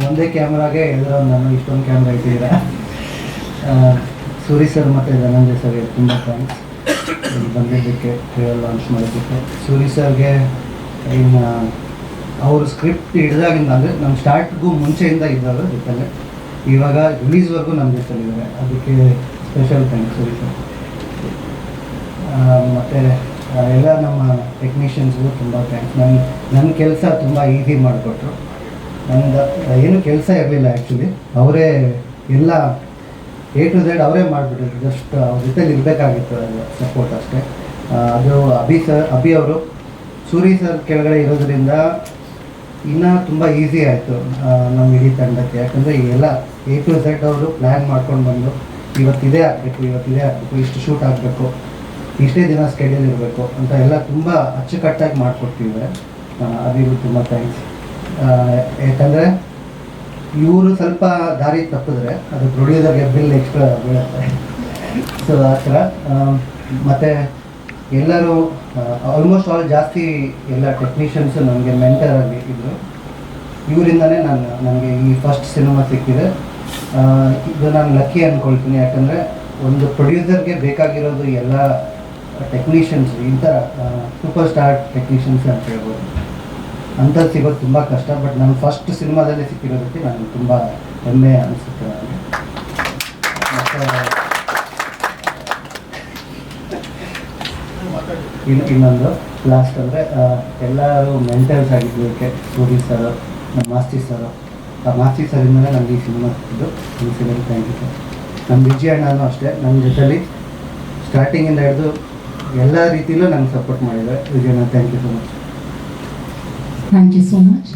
ಒಂದೇ ಕ್ಯಾಮ್ರಾಗೆ ಎಲ್ಲರೂ ನಾನು ಇಷ್ಟೊಂದು ಕ್ಯಾಮ್ರಾ ಇದ್ದೀರ ಸೂರಿ ಸರ್ ಮತ್ತು ಧನಂಜಯ ಸರ್ ತುಂಬ ಥ್ಯಾಂಕ್ಸ್ ಬಂದಿದ್ದಕ್ಕೆ ಟ್ರೇಲರ್ ಲಾಂಚ್ ಮಾಡಿದ್ದಕ್ಕೆ. ಸೂರಿ ಸರ್ಗೆ ಇನ್ನು, ಅವ್ರ ಸ್ಕ್ರಿಪ್ಟ್ ಹಿಡ್ದಾಗಿಂದ ಅಂದರೆ ನಮ್ಮ ಸ್ಟಾರ್ಟ್ಗೂ ಮುಂಚೆಯಿಂದ ಇದ್ದಾರೆ ಜೊತೆಲೆ ಇವಾಗ ರಿಲೀಸ್ವರೆಗೂ ನಮ್ಮ ಜೊತೆಲಿದ್ದಾರೆ ಅದಕ್ಕೆ ಸ್ಪೆಷಲ್ ಥ್ಯಾಂಕ್ಸ್ ಸರಿ ಸರ್ ಮತ್ತು ಎಲ್ಲ ನಮ್ಮ ಟೆಕ್ನಿಷಿಯನ್ಸ್ಗೂ ತುಂಬ ಥ್ಯಾಂಕ್ಸ್ ನನ್ನ ನನ್ನ ಕೆಲಸ ತುಂಬ ಈಸಿ ಮಾಡಿಕೊಟ್ರು. ನಂದು, ಏನು ಕೆಲಸ ಇರಲಿಲ್ಲ ಆ್ಯಕ್ಚುಲಿ ಅವರೇ ಎಲ್ಲ ಎ ಟು ಝೆಡ್ ಅವರೇ ಮಾಡಿಬಿಟ್ಟಿದ್ರು. ಜಸ್ಟ್ ಅವ್ರ ಜೊತೆಲಿ ಇರಬೇಕಾಗಿತ್ತು ಸಪೋರ್ಟ್ ಅಷ್ಟೇ. ಅದು ಅಭಿ ಸರ್ ಅಭಿ ಅವರು. ಸೂರಿ ಸರ್ ಕೆಳಗಡೆ ಇರೋದ್ರಿಂದ ಇನ್ನೂ ತುಂಬ ಈಸಿ ಆಯಿತು ನಮ್ಮ ಇಡೀ ತಂಡಕ್ಕೆ. ಯಾಕಂದರೆ ಎಲ್ಲ ಎ ಟು ಝೆಡ್ ಅವರು ಪ್ಲ್ಯಾನ್ ಮಾಡ್ಕೊಂಡು ಬಂದು ಇವತ್ತಿದೇ ಆಗಬೇಕು ಇವತ್ತಿದೇ ಆಗಬೇಕು, ಇಷ್ಟು ಶೂಟ್ ಆಗಬೇಕು, ಇಷ್ಟೇ ದಿನ ಸ್ಕೆಡ್ಯೂಲ್ ಇರಬೇಕು ಅಂತ ಎಲ್ಲ ತುಂಬ ಅಚ್ಚುಕಟ್ಟಾಗಿ ಮಾಡಿಕೊಡ್ತಿದ್ದಾರೆ ಅದಿಗೂ ತುಂಬ ಥ್ಯಾಂಕ್ಸ್ ಯಾಕಂದರೆ ಇವರು ಸ್ವಲ್ಪ ದಾರಿ ತಪ್ಪಿದ್ರೆ ಅದು ಪ್ರೊಡ್ಯೂಸರ್ಗೆ ಬಿಲ್ ಎಕ್ಸ್ಟ್ರಾ ಬೀಳುತ್ತೆ. ಸೊ ಆ ಥರ ಮತ್ತು ಎಲ್ಲರೂ ಆಲ್ಮೋಸ್ಟ್ ಆಲ್ ಜಾಸ್ತಿ ಎಲ್ಲ ಟೆಕ್ನಿಷಿಯನ್ಸ್ ನನಗೆ ಮೆಂಟರ್ ಆಗಿ ಇದ್ದರು ಇವರಿಂದನೇ ನಾನು, ನನಗೆ ಈ ಫಸ್ಟ್ ಸಿನಿಮಾ ಸಿಕ್ಕಿದೆ. ಇದು ನಾನು ಲಕ್ಕಿ ಅಂದ್ಕೊಳ್ತೀನಿ ಯಾಕಂದರೆ ಒಂದು ಪ್ರೊಡ್ಯೂಸರ್ಗೆ ಬೇಕಾಗಿರೋದು ಎಲ್ಲ ಟೆಕ್ನಿಷಿಯನ್ಸ್ ಇಂಥ ಸೂಪರ್ ಸ್ಟಾರ್ ಟೆಕ್ನಿಷಿಯನ್ಸ್ ಅಂತ ಹೇಳ್ಬೋದು. ಅಂಥದ್ದು ಸಿಗೋದು ತುಂಬ ಕಷ್ಟ ಬಟ್ ನಾನು ಫಸ್ಟ್ ಸಿನಿಮಾದಲ್ಲೇ ಸಿಕ್ಕಿರೋದಕ್ಕೆ ನನಗೆ ತುಂಬ ಹೆಮ್ಮೆ ಅನಿಸುತ್ತೆ ನನಗೆ ಮತ್ತು ಇನ್ನು ಇನ್ನೊಂದು ಲಾಸ್ಟ್ ಅಂದರೆ ಎಲ್ಲರೂ ಮೆಂಟಲ್ಸ್ ಆಗಿದ್ದಕ್ಕೆ ಸೂರಿ ಸರ್ ನಮ್ಮ ಮಾಸ್ತಿ ಸರ್ ಆ ಮಾಸ್ತಿ ಸರಿಂದಲೇ ನನಗೆ ಈ ಸಿನಿಮಾ ಸಿಕ್ಕಿದ್ದು. ಈ ಸಿನಿಮಾ ಥ್ಯಾಂಕ್ ಯು ಸರ್ ನಮ್ಮ ವಿಜಯ ಅಣ್ಣನೂ ಅಷ್ಟೇ. ನಮ್ಮ ಜೊತೆಲಿ ಸ್ಟಾರ್ಟಿಂಗಿಂದ ಹಿಡಿದು ಎಲ್ಲ ರೀತಿಯಲ್ಲೂ ನಂಗೆ ಸಪೋರ್ಟ್ ಮಾಡಿದ್ದಾರೆ. Vijayanna thank you so much thank you so much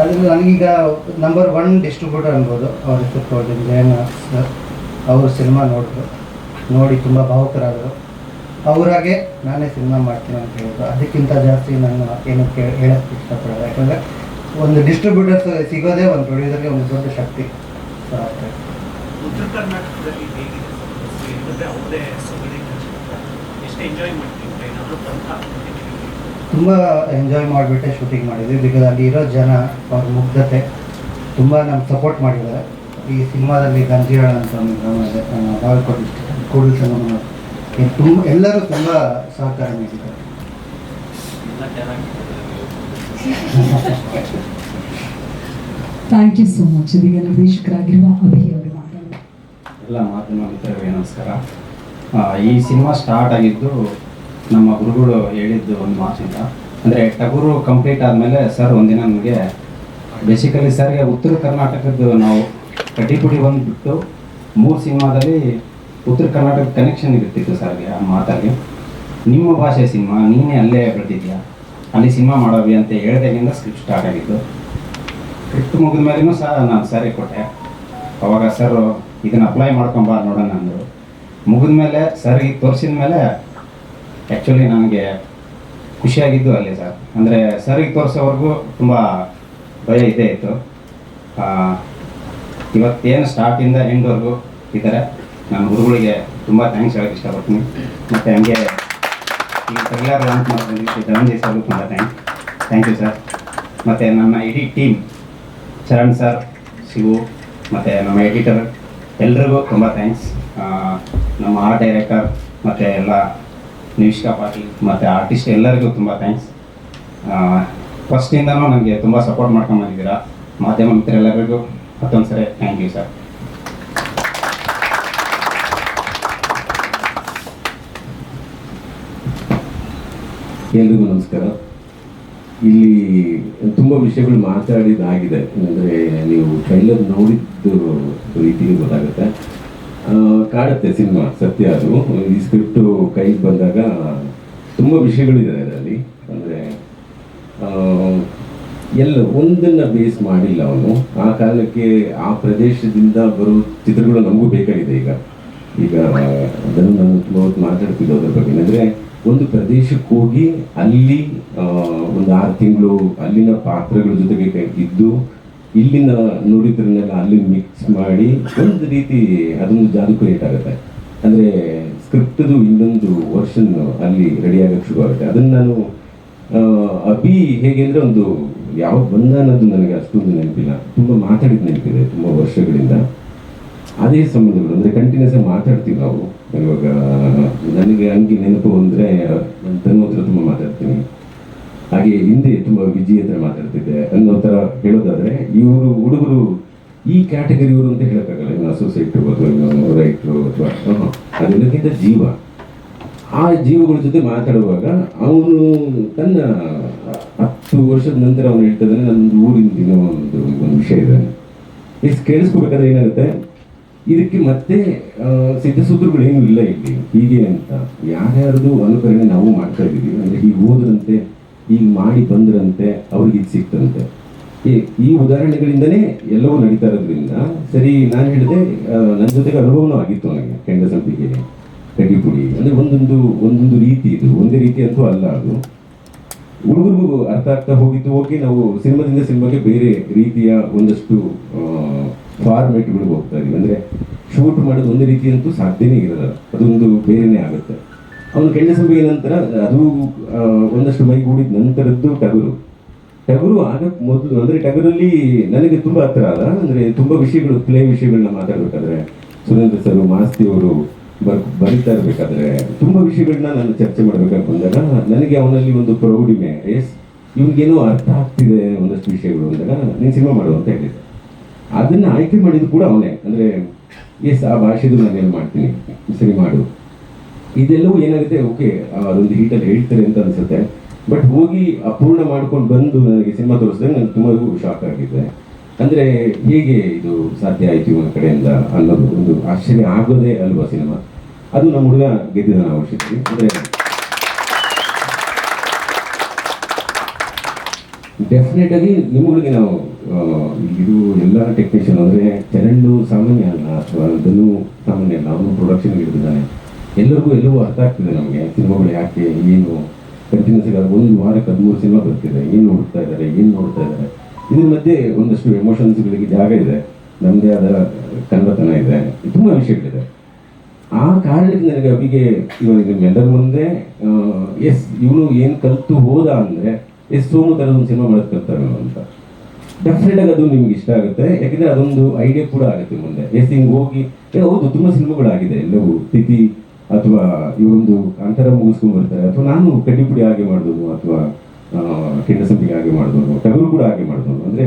ಆದರೆ ನನಗೀಗ ನಂಬರ್ ಒನ್ ಡಿಸ್ಟ್ರಿಬ್ಯೂಟರ್ ಅನ್ಬೋದು, ಅವ್ರ ಹೆಸರು ಜಯಣ್ಣ ಸರ್ ಅವರು ಸಿನಿಮಾ ನೋಡಿದ್ರು. ನೋಡಿ ತುಂಬ ಭಾವುಕರಾದರು. ಅವರಾಗೆ ನಾನೇ ಸಿನಿಮಾ ಮಾಡ್ತೀನಿ ಅಂತ ಹೇಳಿದ್ರು. ಅದಕ್ಕಿಂತ ಜಾಸ್ತಿ ನಾನು ಏನು ಕೇ ಹೇಳೋಕ್ಕೆ ಇಷ್ಟಪಡಲ್ಲ. ಯಾಕಂದರೆ ಒಂದು ಡಿಸ್ಟ್ರಿಬ್ಯೂಟರ್ಸ್ ಸಿಗೋದೇ ಒಂದು ಪ್ರೊಡ್ಯೂಸರ್ಗೆ ಒಂದು ದೊಡ್ಡ ಶಕ್ತಿ. ಸೊ ಅಷ್ಟೇ. ಕರ್ನಾಟಕದಲ್ಲಿ ಎಂಜಾಯ್ ಬಂತ? ತುಂಬ ಎಂಜಾಯ್ ಮಾಡಿಬಿಟ್ಟೆ ಶೂಟಿಂಗ್ ಮಾಡಿದ್ವಿ. ಬಿಕಾಸ್ ಅಲ್ಲಿ ಇರೋ ಜನ ಅವ್ರ ಮುಗ್ಧತೆ ತುಂಬ ನಮ್ಗೆ ಸಪೋರ್ಟ್ ಮಾಡಿದ್ದಾರೆ. ಈ ಸಿನಿಮಾದಲ್ಲಿ ಗಂಜಿಯಾಳ ಅಂತ ಒಂದು ಡ್ರಾಮ ಇದೆ. ಬಾಗಲಕೋಟೆ ಕೂಡಲ ತುಂಬ ಎಲ್ಲರೂ ತುಂಬ ಸಹಕಾರ ನೀಡಿದ್ದಾರೆ. ಥ್ಯಾಂಕ್ ಯು ಸೋ ಮಚ್ ಇದೀಗ ನಿರ್ದೇಶಕರಾಗಿರುವ ಅಭಿ ಅವರು ಎಲ್ಲ ಮಾಧ್ಯಮ ಮಿತ್ರರಿಗೆ ನಮಸ್ಕಾರ. ಆ, ಈ ಸಿನಿಮಾ ಸ್ಟಾರ್ಟ್ ಆಗಿದ್ದು ನಮ್ಮ ಗುರುಗಳು ಹೇಳಿದ್ದು ಒಂದು ಮಾತಿಂದ. ಅಂದರೆ ಟಗರು ಕಂಪ್ಲೀಟ್ ಆದಮೇಲೆ ಸರ್ ಒಂದಿನ ನಮಗೆ ಬೇಸಿಕಲಿ ಸರ್ಗೆ ಉತ್ತರ ಕರ್ನಾಟಕದ್ದು ನಾವು ಕಡ್ಡಿಪುಡಿ ಬಂದುಬಿಟ್ಟು ಮೂರು ಸಿನಿಮಾದಲ್ಲಿ ಉತ್ತರ ಕರ್ನಾಟಕ ಕನೆಕ್ಷನ್ ಇರುತ್ತಿತ್ತು ಸರ್ಗೆ ಆ ಮಾತಾಗಿ ನಿಮ್ಮ ಭಾಷೆ ಸಿನಿಮಾ, ನೀನೇ ಅಲ್ಲೇ ಬೆಳೆದಿದ್ಯಾ? ಅಲ್ಲಿ ಸಿನಿಮಾ ಮಾಡೋವಿ ಅಂತ ಹೇಳ್ದಾಗಿಂದ ಸ್ಕ್ರಿಪ್ಟ್ ಸ್ಟಾರ್ಟ್ ಆಗಿದ್ದು. ಸ್ಕ್ರಿಪ್ಟ್ ಮುಗಿದ ಮೇಲೆಯೂ ಸಹ ನಾನು ಸರಿ ಕೊಟ್ಟೆ. ಅವಾಗ ಸರ್ ಇದನ್ನು ಅಪ್ಲೈ ಮಾಡ್ಕೊಂಬ ನೋಡೋಣ ಅಂದರು. ಮುಗಿದ ಮೇಲೆ ಸರ್ಗೆ ತೋರಿಸಿದ ಮೇಲೆ ಆ್ಯಕ್ಚುಲಿ ನನಗೆ ಖುಷಿಯಾಗಿದ್ದು ಅಲ್ಲಿ ಸರ್. ಅಂದರೆ ಸರ್ಗೆ ತೋರಿಸೋವರೆಗೂ ತುಂಬ ಭಯ ಇದ್ದೇ ಇತ್ತು. ಇವತ್ತೇನು ಸ್ಟಾರ್ಟಿಂದ ಎಂಡ್ವರೆಗೂ ಇದ್ದಾರೆ. ನನ್ನ ಗುರುಗಳಿಗೆ ತುಂಬ ಥ್ಯಾಂಕ್ಸ್ ಹೇಳೋಕ್ಕೆ ಇಷ್ಟಪಡ್ತೀನಿ. ಮತ್ತು ಹಂಗೆ ಈ ಸರಿಯಾದ ಲಾಂಚ್ ಮಾಡೋದಕ್ಕೆ ಧನಂಜಯ್ ಸರ್ಗೂ ತುಂಬ ಥ್ಯಾಂಕ್ಸ್ ಥ್ಯಾಂಕ್ ಯು ಸರ್ ಮತ್ತು ನನ್ನ ಇಡೀ ಟೀಮ್ ಚರಣ್ ಸರ್ ಶಿವು, ಮತ್ತು ನಮ್ಮ ಎಡಿಟರ್ ಎಲ್ರಿಗೂ ತುಂಬ ಥ್ಯಾಂಕ್ಸ್ ನಮ್ಮ ಆರ್ಟ್ ಡೈರೆಕ್ಟರ್ ಮತ್ತು ಎಲ್ಲ ನಿವಿಷ್ಕಾ ಪಾಟೀಲ್ ಮತ್ತು ಆರ್ಟಿಸ್ಟ್ ಎಲ್ಲರಿಗೂ ತುಂಬ ಥ್ಯಾಂಕ್ಸ್ ಫಸ್ಟಿಂದನೂ ನನಗೆ ತುಂಬ ಸಪೋರ್ಟ್ ಮಾಡ್ಕೊಂಡು ಬಂದಿದ್ದೀರಾ. ಮಾಧ್ಯಮ ಮಿತ್ರರೆಲ್ಲರಿಗೂ ಮತ್ತೊಂದು ಸರಿ ಥ್ಯಾಂಕ್ ಯು ಸರ್ ಎಲ್ರಿಗೂ ನಮಸ್ಕಾರ. ಇಲ್ಲಿ ತುಂಬ ವಿಷಯಗಳು ಮಾತಾಡಿದ್ದಾಗಿದೆ. ಅಂದರೆ ನೀವು ಟ್ರೈಲರ್ ನೋಡಿದ್ದು ರೀತಿಯಲ್ಲಿ ಗೊತ್ತಾಗುತ್ತೆ. ಕಾಡುತ್ತೆ ಸಿನಿಮಾ, ಸತ್ಯ ಅದು. ಈ ಸ್ಕ್ರಿಪ್ಟ್ ಕೈಗೆ ಬಂದಾಗ ತುಂಬ ವಿಷಯಗಳಿದೆ ಅದರಲ್ಲಿ. ಅಂದರೆ ಎಲ್ಲ ಒಂದನ್ನ ಬೇಸ್ ಮಾಡಿಲ್ಲ ಅವನು. ಆ ಕಾರಣಕ್ಕೆ ಆ ಪ್ರದೇಶದಿಂದ ಬರೋ ಚಿತ್ರಗಳು ನಮಗೂ ಬೇಕಾಗಿದೆ ಈಗ. ಈಗ ಅದನ್ನು ನಾನು ತುಂಬ ಹೊತ್ತು ಬಗ್ಗೆ. ಅಂದರೆ, ಒಂದು ಪ್ರದೇಶಕ್ಕೆ ಹೋಗಿ ಅಲ್ಲಿ ಒಂದು ಆರು ತಿಂಗಳು ಅಲ್ಲಿನ ಪಾತ್ರಗಳ ಜೊತೆಗೆ ಇದ್ದು ಇಲ್ಲಿನ ನುಡಿದ್ರನ್ನೆಲ್ಲ ಅಲ್ಲಿ ಮಿಕ್ಸ್ ಮಾಡಿ ಒಂದು ರೀತಿ ಅದೊಂದು ಜಾದು ಕ್ರಿಯೇಟ್ ಆಗುತ್ತೆ. ಅಂದರೆ ಸ್ಕ್ರಿಪ್ಟದು ಇನ್ನೊಂದು ವರ್ಷನ್ ಅಲ್ಲಿ ರೆಡಿ ಆಗೋಕ್ಕೆ ಶುರು ಆಗುತ್ತೆ ಅದನ್ನು ನಾನು ಅಭಿ ಹೇಗೆ ಅಂದರೆ ಒಂದು ಯಾವಾಗ ಬಂದ ಅನ್ನೋದು ನನಗೆ ಅಷ್ಟೊಂದು ನೆನಪಿಲ್ಲ. ತುಂಬ ಮಾತಾಡಿದ ನೆನಪಿದೆ ತುಂಬ ವರ್ಷಗಳಿಂದ. ಅದೇ ಸಂಬಂಧಗಳು, ಅಂದರೆ ಕಂಟಿನ್ಯೂಸ್ ಆಗಿ ಮಾತಾಡ್ತೀವಿ ನಾವು. ಇವಾಗ ನನಗೆ ಹಂಗೆ ನೆನಪು ಅಂದರೆ ನನ್ನ ತನ್ನ ಹತ್ರ ತುಂಬ ಮಾತಾಡ್ತೀನಿ. ಹಾಗೆ ಹಿಂದೆ ತುಂಬ ವಿಜಯ್ ಹತ್ರ ಮಾತಾಡ್ತಿದ್ದೆ. ಅನ್ನೋ ಥರ ಹೇಳೋದಾದ್ರೆ ಇವರು ಹುಡುಗರು ಈ ಕ್ಯಾಟಗರಿ ಇವರು ಅಂತ ಹೇಳೋಕ್ಕಾಗಲ್ಲ. ಇನ್ನು ಅಸೋಸಿಯೇಟ್ ಅಥವಾ ಇನ್ನು ರೈಟ್ರು ಅಥವಾ ಅದೆಲ್ಲಕ್ಕಿಂತ ಜೀವ. ಆ ಜೀವಗಳ ಜೊತೆ ಮಾತಾಡುವಾಗ ಅವನು ತನ್ನ ಹತ್ತು ವರ್ಷದ ನಂತರ ಅವನು ಹೇಳ್ತಾನೆ ನನ್ನ ಊರಿನ ದಿನ ಒಂದು ಒಂದು ವಿಷಯ ಇದೆ. ಇಷ್ಟು ಕೇಳಿಸ್ಕೋಬೇಕಾದ್ರೆ ಏನಾಗುತ್ತೆ? ಇದಕ್ಕೆ ಮತ್ತೆ ಆ, ಸಿದ್ಧಸೂತ್ರಗಳು ಏನು ಇಲ್ಲ ಇಲ್ಲಿ. ಹೀಗೆ ಅಂತ. ಯಾರ್ಯಾರ್ದು ಅನುಕರಣೆ ನಾವು ಮಾಡ್ತಾ ಇದ್ದೀವಿ. ಅಂದರೆ ಹೀಗೆ ಹೋದ್ರಂತೆ ಈಗ ಮಾಡಿ ಬಂದ್ರಂತೆ ಅವ್ರಿಗೆ ಇದು ಸಿಕ್ತಂತೆ. ಈ ಉದಾಹರಣೆಗಳಿಂದನೇ ಎಲ್ಲವೂ ನಡೀತಾ ಇರೋದ್ರಿಂದ, ಸರಿ, ನಾನು ಹೇಳಿದೆ ನನ್ನ ಜೊತೆಗೆ ಅನುಭವನೂ ಆಗಿತ್ತು ನನಗೆ, ಕೆಂಡ ಸಂಪಿಗೆ. ಕಡ್ಡಿಪುಡಿ ಅಂದರೆ ಒಂದೊಂದು ಒಂದೊಂದು ರೀತಿ ಇದು, ಒಂದೇ ರೀತಿ ಅಂತೂ ಅಲ್ಲ ಅದು. ಹುಡುಗರಿಗೂ ಅರ್ಥ ಆಗ್ತಾ ಹೋಗಿದ್ದು ಹೋಗಿ ನಾವು ಸಿನಿಮಾದಿಂದ ಸಿನಿಮಾಗೆ ಬೇರೆ ರೀತಿಯ ಒಂದಷ್ಟು ಫಾರ್ಮೇಟ್ಗಳಿಗೆ ಹೋಗ್ತಾ ಇದೀವಿ. ಅಂದರೆ ಶೂಟ್ ಮಾಡೋದು ಒಂದು ರೀತಿ ಅಂತೂ ಸಾಧ್ಯನೇ ಇರಲ್ಲ. ಅದೊಂದು ಬೇರೆನೇ ಆಗುತ್ತೆ. ಅವನು ಕೆಂಡ ಸಭೆಯ ನಂತರ, ಅದು ಒಂದಷ್ಟು ಮೈಗೂಡಿದ ನಂತರದ್ದು ಟಗರು. ಟಗರು ಆದ ಮೊದಲು ಅಂದ್ರೆ ಟಗರಲ್ಲಿ ನನಗೆ ತುಂಬಾ ಹತ್ರ ಅಲ್ಲ ಅಂದ್ರೆ ತುಂಬಾ ವಿಷಯಗಳು, ಪ್ಲೇ ವಿಷಯಗಳನ್ನ ಮಾತಾಡ್ಬೇಕಾದ್ರೆ, ಸುರೇಂದ್ರ ಸರ್, ಮಾಸ್ತಿ ಅವರು ಬರ್, ಬರಿತಾ ಇರ್ಬೇಕಾದ್ರೆ, ತುಂಬಾ ವಿಷಯಗಳನ್ನ ನಾನು ಚರ್ಚೆ ಮಾಡ್ಬೇಕಾಗಿ ಬಂದಾಗ, ನನಗೆ ಅವನಲ್ಲಿ ಒಂದು ಪ್ರೌಢಿಮೆ, ಎಸ್, ಇವನಿಗೇನೋ ಅರ್ಥ ಆಗ್ತಿದೆ ಒಂದಷ್ಟು ವಿಷಯಗಳು ಅಂದಾಗ, ನೀನು ಸಿನಿಮಾ ಮಾಡು ಅಂತ ಹೇಳಿದ್ದೆ. ಅದನ್ನ ಆಯ್ಕೆ ಮಾಡಿದ್ದು ಕೂಡ ಅವನೇ. ಅಂದ್ರೆ, ಎಸ್, ಆ ಭಾಷೆದು ನಾನೇನು ಮಾಡ್ತೀನಿ? ಸರಿ ಮಾಡು. ಇದೆಲ್ಲವೂ ಏನಾಗುತ್ತೆ, ಓಕೆ ಅದೊಂದು ಹೀಟಲ್ಲಿ ಹೇಳ್ತಾರೆ ಅಂತ ಅನ್ಸುತ್ತೆ. ಬಟ್ ಹೋಗಿ ಅಪೂರ್ಣ ಮಾಡ್ಕೊಂಡು ಬಂದು ನನಗೆ ಸಿನಿಮಾ ತೋರಿಸಿದ್ರೆ ನನಗೆ ತುಂಬಾ ಶಾಕ್ ಆಗಿದೆ ಅಂದ್ರೆ ಹೇಗೆ ಇದು ಸಾಧ್ಯ ಆಯ್ತು ಇವನ ಕಡೆಯಿಂದ ಅನ್ನೋದು ಒಂದು ಆಶ್ಚರ್ಯ ಆಗೋದೇ ಅಲ್ವಾ ಸಿನಿಮಾ? ಅದು ನಮ್ಮ ಹುಡುಗ ಗೆದ್ದಿದ ಅವಶ್ಯಕತೆ ಅಂದ್ರೆ ಡೆಫಿನೆಟ್ ಆಗಿ ನಿಮ್ಮಗಳಿಗೆ ನಾವು ಇದು ಎಲ್ಲ ಟೆಕ್ನಿಷಿಯನ್ ಅಂದ್ರೆ ಚರಣ್ ಸಾಮಾನ್ಯ ಅಲ್ಲ, ಅಥವಾ ಅದನ್ನು ಸಾಮಾನ್ಯ ಅಲ್ಲ, ಅವನು ಪ್ರೊಡಕ್ಷನ್ ಹಿಡಿದಿದ್ದಾನೆ ಎಲ್ಲರಿಗೂ ಎಲ್ಲವೂ ಅರ್ಥ ಆಗ್ತಿದೆ ನಮಗೆ. ಸಿನಿಮಾಗಳು ಯಾಕೆ, ಏನು? ಕಂಟಿನ್ಯೂಸ್ ಆಗಿ ಒಂದು ವಾರಕ್ಕೆ ಹದಿಮೂರು ಸಿನಿಮಾ ಬರ್ತಿದೆ. ಏನು ನೋಡ್ತಾ ಇದ್ದಾರೆ ಏನು ನೋಡ್ತಾ ಇದ್ದಾರೆ ಇದ್ರ ಮಧ್ಯೆ ಒಂದಷ್ಟು ಎಮೋಷನ್ಸ್ಗಳಿಗೆ ಜಾಗ ಇದೆ. ನಮ್ಮದೇ ಆದ ಕನ್ನಡತನ ಇದೆ. ತುಂಬ ವಿಷಯಗಳಿದೆ. ಆ ಕಾರಣಕ್ಕೆ ನನಗೆ ಅವಿಗೆ ಇವಾಗ ನಿಮ್ಮೆಲ್ಲರ ಮುಂದೆ ಎಸ್, ಇವನು ಏನು ಕಲಿತು ಹೋದ ಅಂದರೆ, ಎಸ್ ಸೋಮು ಥರ ಒಂದು ಸಿನಿಮಾ ಮಾಡೋದು ಕಲ್ತಾನೆ ಅಂತ. ಡೆಫಿನೆಟ್ ಆಗಿ ಅದು ನಿಮ್ಗೆ ಇಷ್ಟ ಆಗುತ್ತೆ. ಯಾಕಂದ್ರೆ ಅದೊಂದು ಐಡಿಯಾ ಕೂಡ ಆಗುತ್ತೆ ಮುಂದೆ. ಎಸ್ ಹಿಂಗೆ ಹೋಗಿ ಹೌದು, ತುಂಬ ಸಿನಿಮಾಗಳಾಗಿದೆ. ಎಲ್ಲವೂ, ತಿಥಿ ಅಥವಾ ಇವರೊಂದು ಅಂತರ ಮುಗಿಸ್ಕೊಂಡು ಬರ್ತಾರೆ, ಅಥವಾ ನಾನು ಕಡ್ಡಿಪುಡಿ ಹಾಗೆ ಮಾಡಿದವನು ಅಥವಾ ಕೆಂಡಸಂಪಿಗೆ ಹಾಗೆ ಮಾಡಿದವನು ಟಗರು ಕೂಡ ಹಾಗೆ ಮಾಡಿದವನು ಅಂದರೆ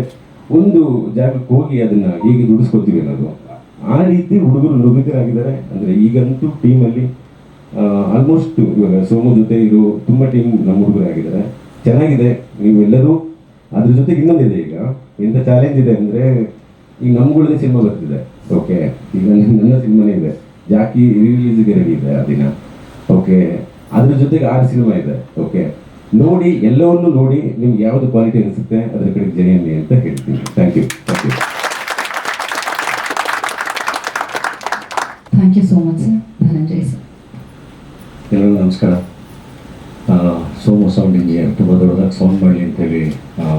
ಒಂದು ಜಾಗಕ್ಕೆ ಹೋಗಿ ಅದನ್ನು ಹೇಗೆ ದುಡಿಸ್ಕೊತೀವಿ ಅನ್ನೋದು. ಆ ರೀತಿ ಹುಡುಗರು ನುರಿತರಾಗಿದ್ದಾರೆ ಅಂದರೆ ಈಗಂತೂ ಟೀಮಲ್ಲಿ ಆಲ್ಮೋಸ್ಟ್ ಇವಾಗ ಸೋಮು ಜೊತೆ ಇದು ತುಂಬ ಟೀಮ್ ನಮ್ಮ ಹುಡುಗರಾಗಿದ್ದಾರೆ ಚೆನ್ನಾಗಿದೆ. ನೀವೆಲ್ಲರೂ ಅದ್ರ ಜೊತೆಗೆ ಇನ್ನೊಂದಿದೆ ಈಗ. ಎಂಥ ಚಾಲೆಂಜ್ ಇದೆ ಅಂದರೆ, ಈಗ ನಮ್ಗಳದೇ ಸಿನಿಮಾ ಬರ್ತಿದೆ. ಓಕೆ ಈಗ ನನ್ನ ಸಿನಿಮಾನೇ ಇದೆ. ಜಾಕಿ ರಿಲೀಸ್ಗೆ ರೆಡಿ ಇದೆ ಆ ದಿನ. ಓಕೆ ಅದ್ರ ಜೊತೆಗೆ ಆರು ಸಿನಿಮಾ ಇದೆ. ಓಕೆ ನೋಡಿ ಎಲ್ಲವನ್ನೂ ನೋಡಿ ನಿಮ್ಗೆ ಯಾವ್ದು ಕ್ವಾಲಿಟಿ ಅನಿಸುತ್ತೆ ಅದ್ರ ಕಡೆ ಜನಿಯನ್ನಿ ಅಂತ ಹೇಳ್ತೀನಿ thank you thank you thank you so much sir Dhananjay sir ಎಲ್ಲರಿಗೂ ನಮಸ್ಕಾರ. ಆ, ಸೋಮು ಸೌಂಡ್ ಇಂಜಿನಿಯರ್ ತುಂಬ ದೊಡ್ಡದಾಗಿ ಸೌಂಡ್ ಮಾಡಲಿ ಅಂತೇಳಿ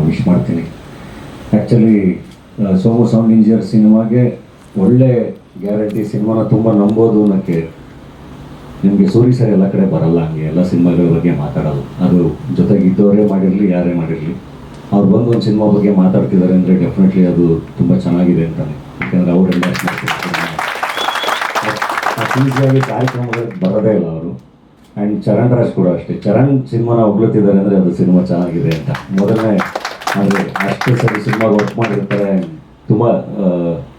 ವಿಶ್ ಮಾಡ್ತೀನಿ. ಆ್ಯಕ್ಚುಲಿ ಸೋಮು ಸೌಂಡ್ ಇಂಜಿನಿಯರ್ ಸಿನಿಮಾಗೆ ಒಳ್ಳೆ ಗ್ಯಾರಂಟಿ ಸಿನಿಮಾನ ತುಂಬ ನಂಬೋದು ಅನ್ನೋಕ್ಕೆ ನಿಮಗೆ ಸೂರಿ ಸರ್ ಎಲ್ಲ ಕಡೆ ಬರಲ್ಲ ಹಂಗೆ ಎಲ್ಲ ಸಿನಿಮಾಗಳ ಬಗ್ಗೆ ಮಾತಾಡೋದು. ಅದು ಜೊತೆಗೆ ಇದ್ದವರೇ ಮಾಡಿರಲಿ, ಯಾರೇ ಮಾಡಿರಲಿ. ಅವ್ರು ಬಂದು ಒಂದು ಸಿನಿಮಾ ಬಗ್ಗೆ ಮಾತಾಡ್ತಿದ್ದಾರೆ ಅಂದರೆ ಡೆಫಿನೆಟ್ಲಿ ಅದು ತುಂಬ ಚೆನ್ನಾಗಿದೆ ಅಂತಾನೆ. ಯಾಕಂದರೆ ಅವರೆಲ್ಲ ಈಸಿಯಾಗಿ ಕಾರ್ಯಕ್ರಮಗಳಿಗೆ ಬರೋದೇ ಇಲ್ಲ ಅವರು. ಆ್ಯಂಡ್ ಚರಣ್ ರಾಜ್ ಕೂಡ ಅಷ್ಟೇ. ಚರಣ್ ಸಿನಿಮಾನ ಹೊಗಳುತ್ತಿದ್ದಾರೆ ಅಂದರೆ ಅದು ಸಿನಿಮಾ ಚೆನ್ನಾಗಿದೆ ಅಂತ. ಮೊದಲನೇ ಅಂದರೆ ಅಷ್ಟೇ ಸರಿ ಸಿನಿಮಾ ವರ್ಕ್ ಮಾಡಿರ್ತಾರೆ ತುಂಬ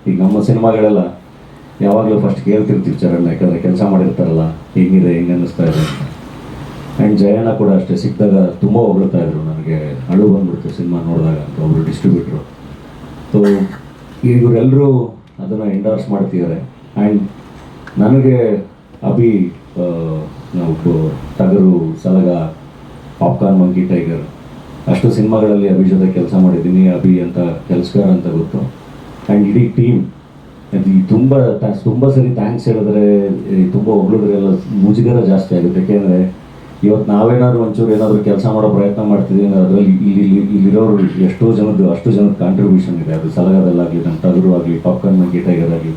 ಈಗ ನಮ್ಮ ಸಿನಿಮಾಗಳೆಲ್ಲ ಯಾವಾಗಲೂ ಫಸ್ಟ್ ಕೇಳ್ತಿರ್ತೀವಿ ಚರಣ್ ಯಾಕಂದರೆ ಕೆಲಸ ಮಾಡಿರ್ತಾರಲ್ಲ, ಹೆಂಗಿದೆ, ಹೆಂಗೆ ಅನ್ನಿಸ್ತಾ ಇದೆ ಅಂತ. ಆ್ಯಂಡ್ ಜಯಣ್ಣ ಕೂಡ ಅಷ್ಟೇ, ಸಿಕ್ಕಿದಾಗ ತುಂಬ ಹೊಗಳ್ತಾ ಇದ್ರು. ನನಗೆ ಅಳು ಬಂದ್ಬಿಡ್ತು ಸಿನಿಮಾ ನೋಡಿದಾಗ ಅಂತ ಒಬ್ಬರು ಡಿಸ್ಟ್ರಿಬ್ಯೂಟ್ರು ಸೊ ಇವರೆಲ್ಲರೂ ಅದನ್ನು ಎಂಡೋರ್ಸ್ ಮಾಡ್ತಿದ್ದಾರೆ. ಆ್ಯಂಡ್ ನನಗೆ ಅಭಿ ನಾವು ಟಗರು ಸಲಗ ಪಾಪ್ಕಾರ್ನ್ ಮಂಕಿ ಟೈಗರ್ ಅಷ್ಟು ಸಿನಿಮಾಗಳಲ್ಲಿ ಅಭಿ ಜೊತೆ ಕೆಲಸ ಮಾಡಿದ್ದೀನಿ, ಅಭಿ ಅಂತ, ಕೆಲಸಗಾರ ಅಂತ ಗೊತ್ತು. ಆ್ಯಂಡ್ ಇಡೀ ಟೀಮ್ ತುಂಬ ತುಂಬ ಸರಿ ಥ್ಯಾಂಕ್ಸ್ ಹೇಳಿದ್ರೆ ತುಂಬ ಹೊಗಳಿದ್ರೆ ಎಲ್ಲ ಮುಜುಗರ ಜಾಸ್ತಿ ಆಗುತ್ತೆ. ಯಾಕೆಂದರೆ ಇವತ್ತು ನಾವೇನಾದ್ರು ಒಂಚೂರು ಏನಾದರೂ ಕೆಲಸ ಮಾಡೋ ಪ್ರಯತ್ನ ಮಾಡ್ತಿದ್ದೀವಿ ಅಂದ್ರೆ ಅದರಲ್ಲಿ ಇಲ್ಲಿ ಇಲ್ಲಿ ಇಲ್ಲಿರೋರು ಎಷ್ಟೋ ಜನದ್ದು, ಅಷ್ಟು ಜನದ ಕಾಂಟ್ರಿಬ್ಯೂಷನ್ ಇದೆ. ಅದು ಸಲಗದಲ್ಲಾಗಲಿ ನಮ್ಮ ಟಗರು ಆಗಲಿ ಪಾಪ್ಕಾರ್ನ್ ಮಂಕಿ ಟೈಗರ್ ಆಗಲಿ,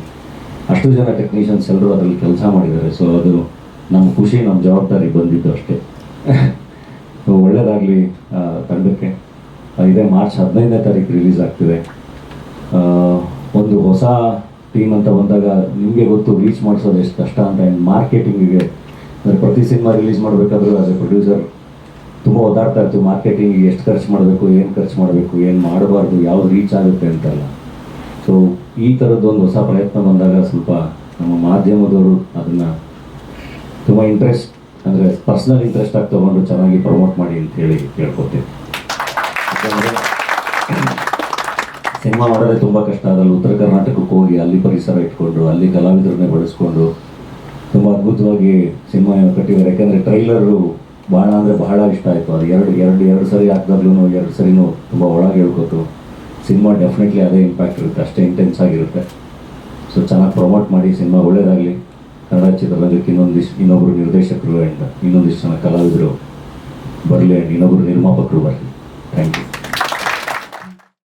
ಅಷ್ಟು ಜನ ಟೆಕ್ನಿಷಿಯನ್ಸ್ ಎಲ್ಲರೂ ಅದರಲ್ಲಿ ಕೆಲಸ ಮಾಡಿದ್ದಾರೆ. ಸೊ ಅದು ನಮ್ಮ ಖುಷಿ, ನಮ್ಮ ಜವಾಬ್ದಾರಿ ಬಂದಿದ್ದು ಅಷ್ಟೇ. ಸೊ ಒಳ್ಳೆಯದಾಗಲಿ ತಂಡಕ್ಕೆ. ಇದೇ ಮಾರ್ಚ್ ಹದಿನೈದನೇ ತಾರೀಕು ರಿಲೀಸ್ ಆಗ್ತಿದೆ. ಒಂದು ಹೊಸ ಟೀಮ್ ಅಂತ ಬಂದಾಗ ನಿಮಗೆ ಗೊತ್ತು ರೀಚ್ ಮಾಡಿಸೋದು ಎಷ್ಟು ಕಷ್ಟ ಅಂತ. ಆ್ಯಂಡ್ ಮಾರ್ಕೆಟಿಂಗಿಗೆ ಅಂದರೆ ಪ್ರತಿ ಸಿನಿಮಾ ರಿಲೀಸ್ ಮಾಡಬೇಕಾದ್ರೂ ಆಸ್ ಎ ಪ್ರೊಡ್ಯೂಸರ್ ತುಂಬ ಓದಾಡ್ತಾ ಇರ್ತೀವಿ. ಮಾರ್ಕೆಟಿಂಗಿಗೆ ಎಷ್ಟು ಖರ್ಚು ಮಾಡಬೇಕು, ಏನು ಖರ್ಚು ಮಾಡಬೇಕು, ಏನು ಮಾಡಬಾರ್ದು, ಯಾವ್ದು ರೀಚ್ ಆಗುತ್ತೆ ಅಂತೆಲ್ಲ. ಸೊ ಈ ಥರದ್ದು ಒಂದು ಹೊಸ ಪ್ರಯತ್ನ ಬಂದಾಗ ಸ್ವಲ್ಪ ನಮ್ಮ ಮಾಧ್ಯಮದವರು ಅದನ್ನು ತುಂಬ ಇಂಟ್ರೆಸ್ಟ್ ಅಂದರೆ ಪರ್ಸ್ನಲ್ ಇಂಟ್ರೆಸ್ಟ್ ಆಗಿ ತೊಗೊಂಡು ಚೆನ್ನಾಗಿ ಪ್ರಮೋಟ್ ಮಾಡಿ ಅಂತ ಹೇಳಿ ಕೇಳ್ಕೊತೀನಿ. ಸಿನಿಮಾ ಮಾಡೋದೇ ತುಂಬ ಕಷ್ಟ. ಅದರಲ್ಲಿ ಉತ್ತರ ಕರ್ನಾಟಕಕ್ಕೆ ಹೋಗಿ ಅಲ್ಲಿ ಪರಿಸರ ಇಟ್ಕೊಂಡು, ಅಲ್ಲಿ ಕಲಾವಿದರನ್ನೇ ಬಳಸ್ಕೊಂಡು ತುಂಬ ಅದ್ಭುತವಾಗಿ ಸಿನಿಮಾ ಕಟ್ಟಿದ್ದಾರೆ. ಯಾಕಂದರೆ ಟ್ರೈಲರು ಬಹಳ ಅಂದರೆ ಬಹಳ ಇಷ್ಟ ಆಯಿತು. ಅದು ಎರಡು ಎರಡು ಎರಡು ಸರಿ ಹಾಕಿದಾಗ್ಲೂ ಎರಡು ಸರಿನೂ ತುಂಬ ಒಳಗೆ ಹೇಳ್ಕೊತು ಸಿನಿಮಾ ಡೆಫಿನೆಟ್ಲಿ ಅದೇ ಇಂಪ್ಯಾಕ್ಟ್ ಇರುತ್ತೆ. ಅಷ್ಟೇ ಇಂಟೆನ್ಸ್ ಆಗಿರುತ್ತೆ. ಸೊ ಚೆನ್ನಾಗಿ ಪ್ರಮೋಟ್ ಮಾಡಿ, ಸಿನಿಮಾ ಒಳ್ಳೇದಾಗಲಿ. ಕನ್ನಡ ಚಿತ್ರರಂಗಕ್ಕೆ ಇನ್ನೊಂದಿಷ್ಟು ಇನ್ನೊಬ್ಬರು ನಿರ್ದೇಶಕರು ಆ್ಯಂಡ್ ಇನ್ನೊಂದಿಷ್ಟು ಜನ ಕಲಾವಿದರು ಬರಲಿ ಆ್ಯಂಡ್ ಇನ್ನೊಬ್ಬರು ನಿರ್ಮಾಪಕರು ಬರಲಿ. Thank you